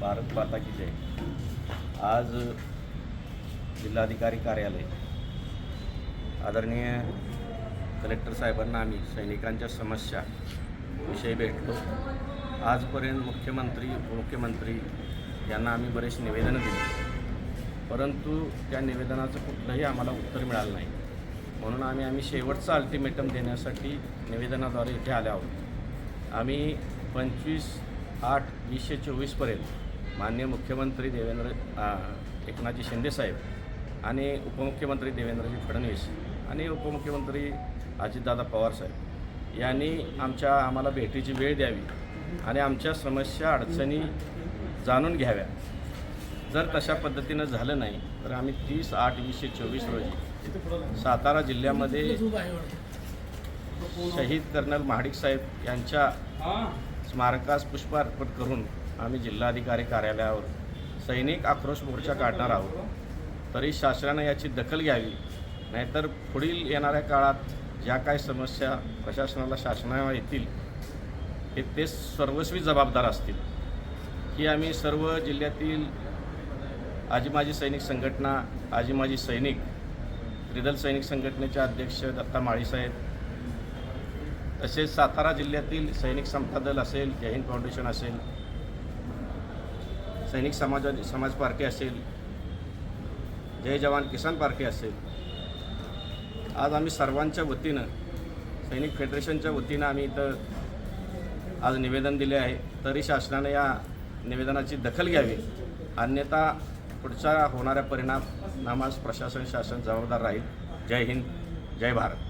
भारत माताची जय। आज जिल्हाधिकारी कार्यालय आदरणीय कलेक्टर साहेबांना आम्ही सैनिकांच्या समस्या विषयी भेटलो. आजपर्यंत मुख्यमंत्री उपमुख्यमंत्री यांना आम्ही बरेच निवेदनं दिली. परंतु त्या निवेदनाचं कुठलंही आम्हाला उत्तर मिळालं नाही. म्हणून आम्ही आम्ही शेवटचा अल्टिमेटम देण्यासाठी निवेदनाद्वारे इथे आले आहोत. आम्ही पंचवीस आठ वीसशे चोवीसपर्यंत माननीय मुख्यमंत्री देवेंद्र एकनाथजी शिंदेसाहेब आणि उपमुख्यमंत्री देवेंद्रजी फडणवीस आणि उपमुख्यमंत्री अजितदादा पवारसाहेब यांनी आमच्या आम्हाला भेटीची वेळ द्यावी आणि आमच्या समस्या अडचणी जाणून घ्याव्या. जर तशा पद्धतीनं झालं नाही तर आम्ही तीस आठ वीसशे चोवीस रोजी सातारा जिल्ह्यामध्ये शहीद कर्नल महाडिक साहेब यांच्या स्मारकास पुष्प अर्पण करून आम्ही जिल्हाधिकारी कार्यालयावर सैनिक आक्रोश मोर्चा काढणार आहोत. तरी शासनानं याची दखल घ्यावी. नाहीतर पुढील येणाऱ्या काळात ज्या काय समस्या प्रशासनाला शासनाला येतील हे ते सर्वस्वी जबाबदार असतील. ही आम्ही सर्व जिल्ह्यातील आजी माजी सैनिक संघटना आजी माजी सैनिक त्रिदल सैनिक संघटनेचे अध्यक्ष दत्ता माळीसाहेब तसेच सातारा जिल्ह्यातील सैनिक समता दल असेल जय हिंद फाउंडेशन असेल सैनिक समाजवादी समाज पार्टी असेल जय जवान किसान पार्टी असेल आज आम्ही सर्वांच्या वतीनं सैनिक फेडरेशनच्या वतीनं आम्ही इथं आज निवेदन दिले आहे. तरी शासनानं या निवेदनाची दखल घ्यावी. अन्यथा पुढच्या होणाऱ्या परिणामास प्रशासन शासन जबाबदार राहील. जय हिंद जय भारत.